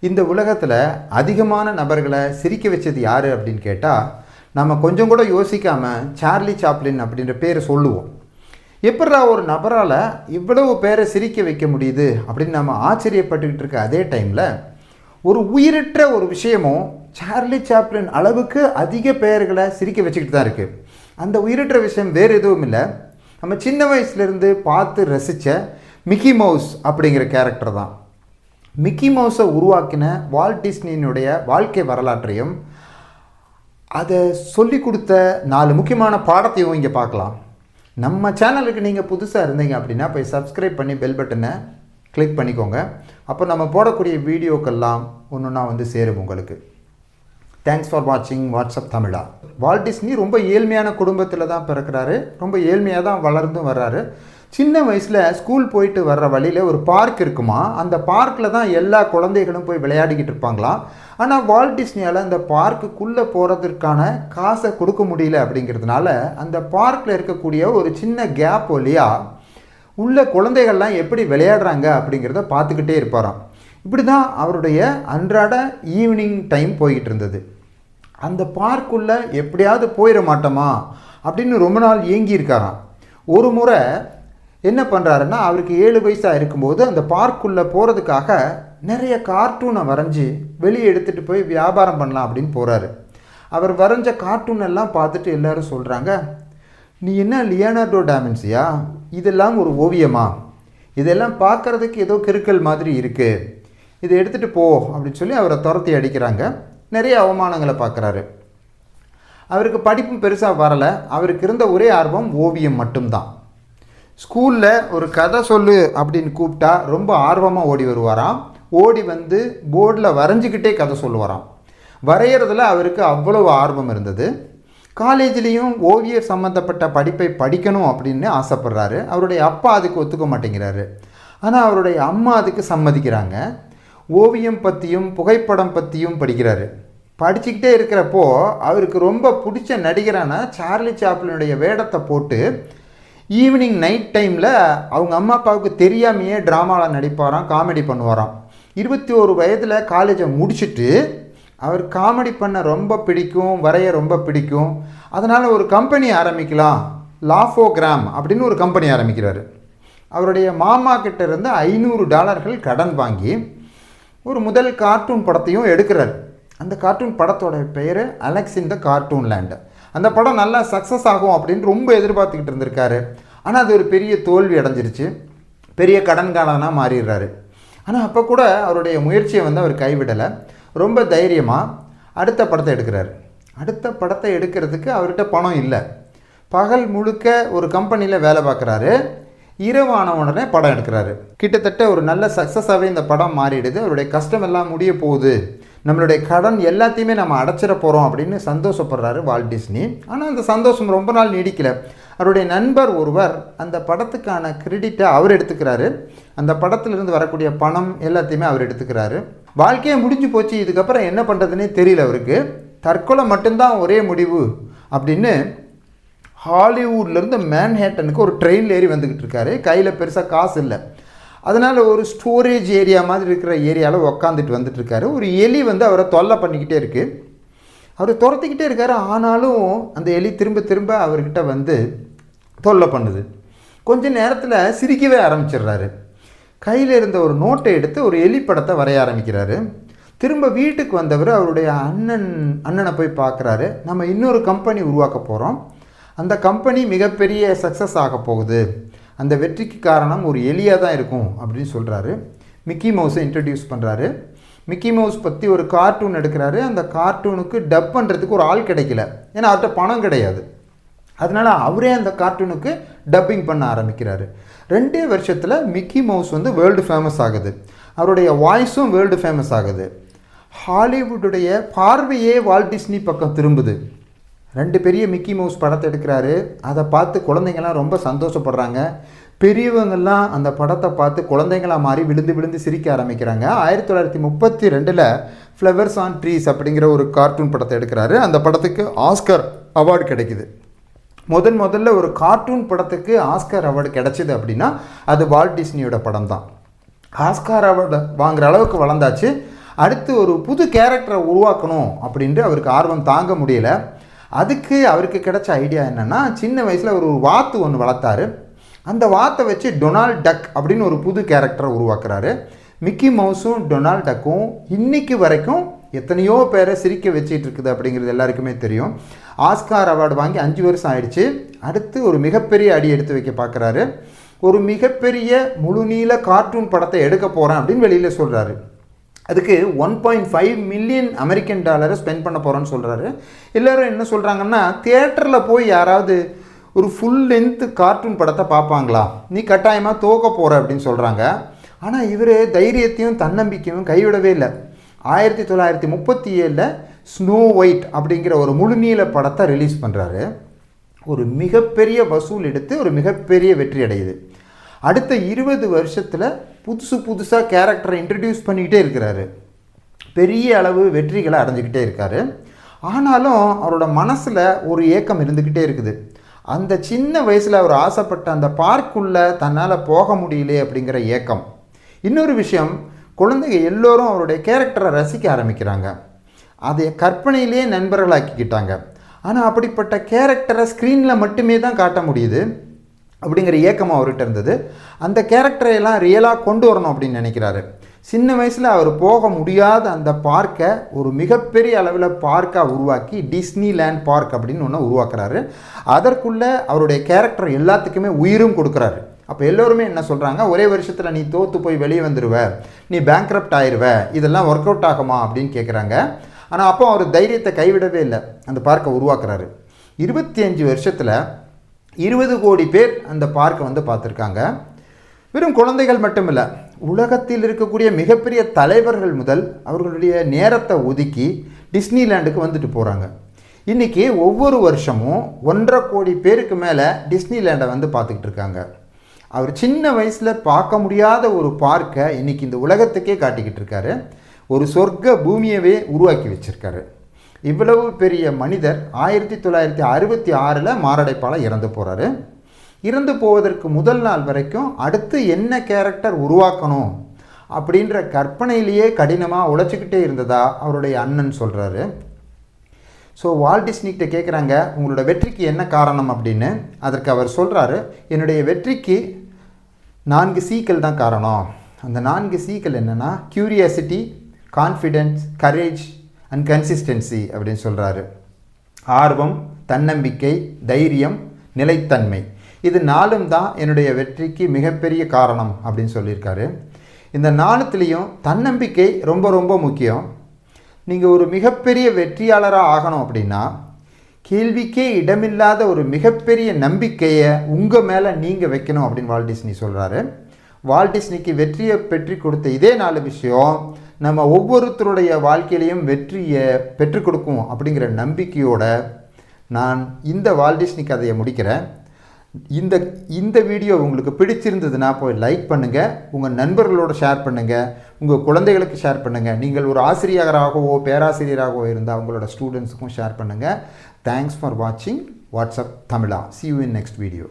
இந்த உலகத்தில் அதிகமான நபர்களை சிரிக்க வச்சது யார் அப்படின்னு கேட்டால் நம்ம கொஞ்சம் கூட யோசிக்காமல் சார்லி சாப்ளின் அப்படின்ற பேரை சொல்லுவோம். எப்படா ஒரு நபரால் இவ்வளவு பேரை சிரிக்க வைக்க முடியுது அப்படின்னு நம்ம ஆச்சரியப்பட்டுக்கிட்டு இருக்க அதே டைமில் ஒரு உயிரற்ற ஒரு விஷயமும் சார்லி சாப்ளின் அளவுக்கு அதிக பெயர்களை சிரிக்க வச்சுக்கிட்டு தான் இருக்குது அந்த உயிரற்ற விஷயம் வேறு எதுவும் இல்லை. நம்ம சின்ன வயசுலேருந்து பார்த்து ரசித்த மிக்கி மவுஸ் அப்படிங்கிற கேரக்டர் தான். மிக்கி மவுஸை உருவாக்கின வால்ட் டிஸ்னியினுடைய வாழ்க்கை வரலாற்றையும் அதை சொல்லி கொடுத்த நாலு முக்கியமான பாடத்தையும் இங்கே பார்க்கலாம். நம்ம சேனலுக்கு நீங்கள் புதுசாக இருந்தீங்க அப்படின்னா போய் சப்ஸ்கிரைப் பண்ணி பெல் பட்டனை கிளிக் பண்ணிக்கோங்க. அப்போ நம்ம போடக்கூடிய வீடியோக்கெல்லாம் ஒன்று ஒன்றா வந்து சேரும் உங்களுக்கு. தேங்க்ஸ் ஃபார் வாட்சிங் வாட்ஸ்அப் தமிழா வால்டிஸ்னி ரொம்ப ஏழ்மையான குடும்பத்தில் தான் பிறக்கிறாரு. ரொம்ப ஏழ்மையாக தான் வளர்ந்தும் வர்றாரு. சின்ன வயசில் ஸ்கூல் போயிட்டு வர்ற வழியில் ஒரு பார்க் இருக்குமா? அந்த பார்க்கில் தான் எல்லா குழந்தைகளும் போய் விளையாடிக்கிட்டு இருப்பாங்களாம் ஆனால் வால்ட் டிஸ்னியால் அந்த பார்க்குக்குள்ளே போகிறதுக்கான காசை கொடுக்க முடியல அப்படிங்கிறதுனால அந்த பார்க்கில் இருக்கக்கூடிய ஒரு சின்ன கேப் வழியாக உள்ள குழந்தைகள்லாம் எப்படி விளையாடுறாங்க அப்படிங்கிறத பார்த்துக்கிட்டே இருப்பாராம். இப்படி தான் அவருடைய அன்றாட ஈவினிங் டைம் போய்கிட்டு இருந்தது. அந்த பார்க்குள்ளே எப்படியாவது போயிட மாட்டோமா? அப்படின்னு ரொம்ப நாள் ஏங்கி இருக்காராம். ஒரு முறை என்ன பண்ணுறாருன்னா அவருக்கு ஏழு வயசாக இருக்கும்போது அந்த பார்க்குள்ளே போகிறதுக்காக நிறைய கார்ட்டூனை வரைஞ்சி வெளியே எடுத்துகிட்டு போய் வியாபாரம் பண்ணலாம் அப்படின்னு போகிறாரு அவர் வரைஞ்ச கார்ட்டூன் எல்லாம் பார்த்துட்டு எல்லாரும் சொல்கிறாங்க நீ என்ன லியோனார்டோ டேமன்ஸியா இதெல்லாம் ஒரு ஓவியமா? இதெல்லாம் பார்க்குறதுக்கு ஏதோ கிறுக்கல் மாதிரி இருக்குது இதை எடுத்துகிட்டு போ அப்படின்னு சொல்லி அவரை துரத்தி அடிக்கிறாங்க. நிறைய அவமானங்களை பார்க்குறாரு. அவருக்கு படிப்பும் பெருசாக வரலை. அவருக்கு இருந்த ஒரே ஆர்வம் ஓவியம் மட்டும்தான். ஸ்கூலில் ஒரு கதை சொல்லு அப்படின்னு கூப்பிட்டா ரொம்ப ஆர்வமாக ஓடி வருவாராம். ஓடி வந்து போர்டில் வரைஞ்சிக்கிட்டே கதை சொல்லுவாராம். வரைகிறதுல அவருக்கு அவ்வளவு ஆர்வம் இருந்தது. காலேஜ்லேயும் ஓவியர் சம்மந்தப்பட்ட படிப்பை படிக்கணும் அப்படின்னு ஆசைப்பட்றாரு. அவருடைய அப்பா அதுக்கு ஒத்துக்க மாட்டேங்கிறாரு. ஆனால் அவருடைய அம்மா அதுக்கு சம்மதிக்கிறாங்க. ஓவியம் பற்றியும் புகைப்படம் பற்றியும் படிக்கிறாரு. படிச்சுக்கிட்டே இருக்கிறப்போ அவருக்கு ரொம்ப பிடிச்ச நடிகரான சார்லி சாப்ளினுடைய வேடத்தை போட்டு ஈவினிங் நைட் டைமில் அவங்க அம்மா அப்பாவுக்கு தெரியாமையே ட்ராமாவில் நடிப்பாராம் காமெடி பண்ணுவாராம். இருபத்தி ஒரு வயதில் காலேஜை முடிச்சுட்டு அவர் காமெடி பண்ண ரொம்ப பிடிக்கும் வரைய ரொம்ப பிடிக்கும். அதனால் ஒரு கம்பெனி ஆரம்பிக்கலாம் லாஃபோகிராம் அப்படின்னு ஒரு கம்பெனி ஆரம்பிக்கிறார். அவருடைய மாமா கிட்ட இருந்து ஐநூறு டாலர்கள் கடன் வாங்கி ஒரு முதல் கார்ட்டூன் படத்தையும் எடுக்கிறார். அந்த கார்ட்டூன் படத்தோட பெயர் Alex in the cartoon land அந்த படம் நல்லா சக்ஸஸ் ஆகும் அப்படின்னு ரொம்ப எதிர்பார்த்துக்கிட்டு இருந்திருக்காரு. ஆனால் அது ஒரு பெரிய தோல்வி அடைஞ்சிருச்சு. பெரிய கடன்காரனாக மாறிடுறாரு. ஆனால் அப்போ கூட அவருடைய முயற்சியை வந்து அவர் கைவிடலை. ரொம்ப தைரியமாக அடுத்த படத்தை எடுக்கிறார். அடுத்த படத்தை எடுக்கிறதுக்கு அவர்கிட்ட பணம் இல்லை. பகல் முழுக்க ஒரு கம்பெனியில் வேலை பார்க்குறாரு. இரவான உடனே படம் எடுக்கிறாரு. கிட்டத்தட்ட ஒரு நல்ல சக்ஸஸாகவே இந்த படம் மாறிடுது. அவருடைய கஷ்டம் எல்லாம் முடிய போகுது. நம்மளுடைய கடன் எல்லாத்தையுமே நம்ம அடைச்சிட போகிறோம் அப்படின்னு சந்தோஷப்படுறாரு வால்ட் டிஸ்னி. ஆனால் அந்த சந்தோஷம் ரொம்ப நாள் நீடிக்கல. அவருடைய நண்பர் ஒருவர் அந்த படத்துக்கான கிரெடிட்டை அவர் எடுத்துக்கிறாரு. அந்த படத்திலிருந்து வரக்கூடிய பணம் எல்லாத்தையுமே அவர் எடுத்துக்கிறாரு. வாழ்க்கையே முடிஞ்சு போச்சு. இதுக்கப்புறம் என்ன பண்ணுறதுனே தெரியல அவருக்கு. தற்கொலை மட்டும்தான் ஒரே முடிவு அப்படின்னு ஹாலிவுட்லேருந்து மேன்ஹேட்டனுக்கு ஒரு ட்ரெயினில் ஏறி வந்துக்கிட்டு இருக்காரு. கையில் பெருசாக காசு இல்லை. அதனால் ஒரு ஸ்டோரேஜ் ஏரியா மாதிரி இருக்கிற ஏரியாவில் உக்காந்துட்டு வந்துட்டுருக்காரு ஒரு எலி வந்து அவரை தொல்லை பண்ணிக்கிட்டே இருக்குது அவர் துரத்திக்கிட்டே இருக்கார். ஆனாலும் அந்த எலி திரும்ப திரும்ப அவர்கிட்ட வந்து தொல்லை பண்ணுது. கொஞ்ச நேரத்தில் சிரிக்கவே ஆரம்பிச்சிடுறாரு. கையில் இருந்த ஒரு நோட்டை எடுத்து ஒரு எலி படத்தை வரைய ஆரம்பிக்கிறாரு. திரும்ப வீட்டுக்கு வந்தவர் அவருடைய அண்ணன் அண்ணனை போய் பார்க்குறாரு நம்ம இன்னொரு கம்பெனி உருவாக்க போகிறோம் அந்த கம்பெனி மிகப்பெரிய சக்ஸஸ் ஆக போகுது. அந்த வெற்றிக்கு காரணம் ஒரு எலியாக தான் இருக்கும் அப்படின்னு சொல்கிறாரு மிக்கி மவுஸை இன்ட்ரடியூஸ் பண்ணுறாரு மிக்கி மவுஸ் பற்றி ஒரு கார்ட்டூன் எடுக்கிறாரு. அந்த கார்ட்டூனுக்கு டப் பண்ணுறதுக்கு ஒரு ஆள் கிடைக்கல. ஏன்னா அவர்கிட்ட பணம் கிடையாது. அதனால் அவரே அந்த கார்ட்டூனுக்கு டப்பிங் பண்ண ஆரம்பிக்கிறாரு. ரெண்டே வருஷத்தில் மிக்கி மவுஸ் வந்து வேர்ல்டு ஃபேமஸ் ஆகுது. அவருடைய வாய்ஸும் வேர்ல்டு ஃபேமஸ் ஆகுது. ஹாலிவுட்டுடைய பார்வையே வால்டிஸ்னி பக்கம் திரும்புது. ரெண்டு பெரிய மிக்கி மவுஸ் படத்தை எடுக்கிறாரு. அதை பார்த்து குழந்தைங்கள்லாம் ரொம்ப சந்தோஷப்படுறாங்க. பெரியவங்கள்லாம் அந்த படத்தை பார்த்து குழந்தைங்களா மாறி விழுந்து விழுந்து சிரிக்க ஆரம்பிக்கிறாங்க. ஆயிரத்தி தொள்ளாயிரத்தி முப்பத்தி ரெண்டில் ஃப்ளவர்ஸ் ஆன் ட்ரீஸ் அப்படிங்கிற ஒரு கார்ட்டூன் படத்தை எடுக்கிறாரு. அந்த படத்துக்கு ஆஸ்கர் அவார்டு கிடைக்குது. முதன் முதல்ல ஒரு கார்ட்டூன் படத்துக்கு ஆஸ்கர் அவார்டு கிடைச்சிது அப்படின்னா அது வால்ட் டிஸ்னியோட படம் தான் ஆஸ்கார் அவார்டு வாங்குற அளவுக்கு வளர்ந்தாச்சு. அடுத்து ஒரு புது கேரக்டரை உருவாக்கணும் அப்படின்ட்டு அவருக்கு ஆர்வம் தாங்க முடியல. அதுக்கு அவருக்கு கிடைச்ச ஐடியா என்னென்னா சின்ன வயசில் ஒரு வாத்து ஒன்று வளர்த்தாரு. அந்த வாத்தை வச்சு டொனால்ட் டக் அப்படின்னு ஒரு புது கேரக்டரை உருவாக்குறாரு. மிக்கி மவுஸும் டொனால்ட் டக்கும். இன்றைக்கு வரைக்கும் எத்தனையோ பேரை சிரிக்க வச்சிட்டு இருக்குது அப்படிங்கிறது எல்லாருக்குமே தெரியும். ஆஸ்கார் அவார்டு வாங்கி அஞ்சு வருஷம் ஆயிடுச்சு. அடுத்து ஒரு மிகப்பெரிய அடி எடுத்து வைக்க பார்க்குறாரு. ஒரு மிகப்பெரிய முழுநீள கார்ட்டூன் படத்தை எடுக்க போகிறேன் அப்படின்னு வெளியில் சொல்கிறாரு அதுக்கு one point five million American டாலரை ஸ்பெண்ட் பண்ண போகிறோன்னு சொல்கிறாரு எல்லோரும் என்ன சொல்கிறாங்கன்னா தியேட்டரில் போய் யாராவது ஒரு ஃபுல் லென்த் கார்ட்டூன் படத்தை பார்ப்பாங்களா? நீ கட்டாயமாக தோக்க போகிற அப்படின்னு சொல்கிறாங்க ஆனால் இவர் தைரியத்தையும் தன்னம்பிக்கையும் கைவிடவே இல்லை. ஆயிரத்தி தொள்ளாயிரத்தி முப்பத்தி ஏழில் ஸ்னோ ஒயிட் அப்படிங்கிற ஒரு முழுநீள படத்தை ரிலீஸ் பண்ணுறாரு ஒரு மிகப்பெரிய வசூல் எடுத்து ஒரு மிகப்பெரிய வெற்றி அடையுது. அடுத்த இருபது வருஷத்தில் புதுசு புதுசாக கேரக்டரை இன்ட்ரடியூஸ் பண்ணிக்கிட்டே இருக்கிறாரு. பெரிய அளவு வெற்றிகளை அடைஞ்சிக்கிட்டே இருக்காரு. ஆனாலும் அவரோட மனசில் ஒரு ஏக்கம் இருந்துக்கிட்டே இருக்குது. அந்த சின்ன வயசில் அவர் ஆசைப்பட்ட அந்த பார்க்குள்ளே தன்னால் போக முடியலையே அப்படிங்கிற ஏக்கம். இன்னொரு விஷயம் குழந்தைங்க எல்லோரும் அவருடைய கேரக்டரை ரசிக்க ஆரம்பிக்கிறாங்க. அதை கற்பனையிலேயே நண்பர்களாக்கிக்கிட்டாங்க. ஆனால் அப்படிப்பட்ட கேரக்டரை ஸ்க்ரீனில் மட்டுமே தான் காட்ட முடியுது. அப்படிங்கிற இயக்கம் அவர்கிட்ட இருந்தது. அந்த கேரக்டரை எல்லாம் ரியலாக கொண்டு வரணும் அப்படின்னு நினைக்கிறாரு. சின்ன வயசில் அவர் போக முடியாத அந்த பார்க்கை ஒரு மிகப்பெரிய அளவில் பார்க்காக உருவாக்கி டிஸ்னி லேண்ட் பார்க் அப்படின்னு ஒன்று உருவாக்குறாரு. அதற்குள்ளே அவருடைய கேரக்டர் எல்லாத்துக்குமே உயிரும் கொடுக்குறாரு. அப்போ எல்லோருமே என்ன சொல்கிறாங்க ஒரே வருஷத்தில் நீ தோற்று போய் வெளியே வந்துடுவ நீ பேங்க்ரப்ட் ஆயிடுவ இதெல்லாம் ஒர்க் அவுட் ஆகுமா அப்படின்னு கேட்குறாங்க ஆனால் அப்போ அவர் தைரியத்தை கைவிடவே இல்லை. அந்த பார்க்கை உருவாக்குறாரு. இருபத்தி அஞ்சு வருஷத்தில் இருபது கோடி பேர் அந்த பார்க்கை வந்து பார்த்துருக்காங்க. வெறும் குழந்தைகள் மட்டுமில்லை உலகத்தில் இருக்கக்கூடிய மிகப்பெரிய தலைவர்கள் முதல் அவர்களுடைய நேரத்தை ஒதுக்கி டிஸ்னிலேண்டுக்கு வந்துட்டு போகிறாங்க இன்றைக்கி ஒவ்வொரு வருஷமும் ஒன்றரை கோடி பேருக்கு மேலே டிஸ்னிலேண்டை வந்து பார்த்துக்கிட்டு இருக்காங்க. அவர் சின்ன வயசில் பார்க்க முடியாத ஒரு பார்க்கை இன்றைக்கி இந்த உலகத்துக்கே காட்டிக்கிட்டு இருக்காரு. ஒரு சொர்க்க பூமியவே உருவாக்கி வச்சுருக்காரு. இவ்வளவு பெரிய மனிதர் ஆயிரத்தி தொள்ளாயிரத்தி அறுபத்தி ஆறில் மாரடைப்பால் இறந்து போகிறாரு இறந்து போவதற்கு முதல் நாள் வரைக்கும் அடுத்து என்ன கேரக்டர் உருவாக்கணும் அப்படின்ற கற்பனையிலேயே கடினமாக உழைச்சிக்கிட்டே இருந்ததா அவருடைய அண்ணன் சொல்கிறாரு ஸோ வால்டிஸ்னிக்கிட்ட கேட்குறாங்க உங்களோட வெற்றிக்கு என்ன காரணம்? அப்படின்னு. அதற்கு அவர் சொல்கிறாரு என்னுடைய வெற்றிக்கு நான்கு சீக்கள் தான் காரணம். அந்த நான்கு சீக்கள் என்னென்னா curiosity confidence courage and consistency அப்படின்னு சொல்கிறாரு ஆர்வம் தன்னம்பிக்கை தைரியம் நிலைத்தன்மை. இது நாளும் தான் என்னுடைய வெற்றிக்கு மிகப்பெரிய காரணம் அப்படின்னு சொல்லியிருக்காரு. இந்த நாளத்துலேயும் தன்னம்பிக்கை ரொம்ப ரொம்ப முக்கியம். நீங்கள் ஒரு மிகப்பெரிய வெற்றியாளராக ஆகணும் அப்படின்னா கேள்விக்கே இடமில்லாத ஒரு மிகப்பெரிய நம்பிக்கையை உங்கள் மேலே நீங்கள் வைக்கணும் அப்படின்னு வால்டிஸ்னி சொல்கிறாரு வால்டிஸ்னிக்கு வெற்றியை பெற்றி கொடுத்த இதே நாலு விஷயம் நம்ம ஒவ்வொருத்தருடைய வாழ்க்கையிலையும் வெற்றியை பெற்றுக் கொடுக்கும் அப்படிங்கிற நம்பிக்கையோட நான் இந்த வால்டிஸ்னி கதையை முடிக்கிறேன். இந்த இந்த வீடியோ உங்களுக்கு பிடிச்சிருந்ததுன்னா போய் லைக் பண்ணுங்கள் உங்கள் நண்பர்களோட ஷேர் பண்ணுங்கள் உங்கள் குழந்தைகளுக்கு ஷேர் பண்ணுங்கள் நீங்கள் ஒரு ஆசிரியராகவோ பேராசிரியராகவோ இருந்தால் உங்களோட ஸ்டூடெண்ட்ஸுக்கும் ஷேர் பண்ணுங்கள் தேங்க்ஸ் ஃபார் வாட்சிங் WhatsApp Tamizha see you in next video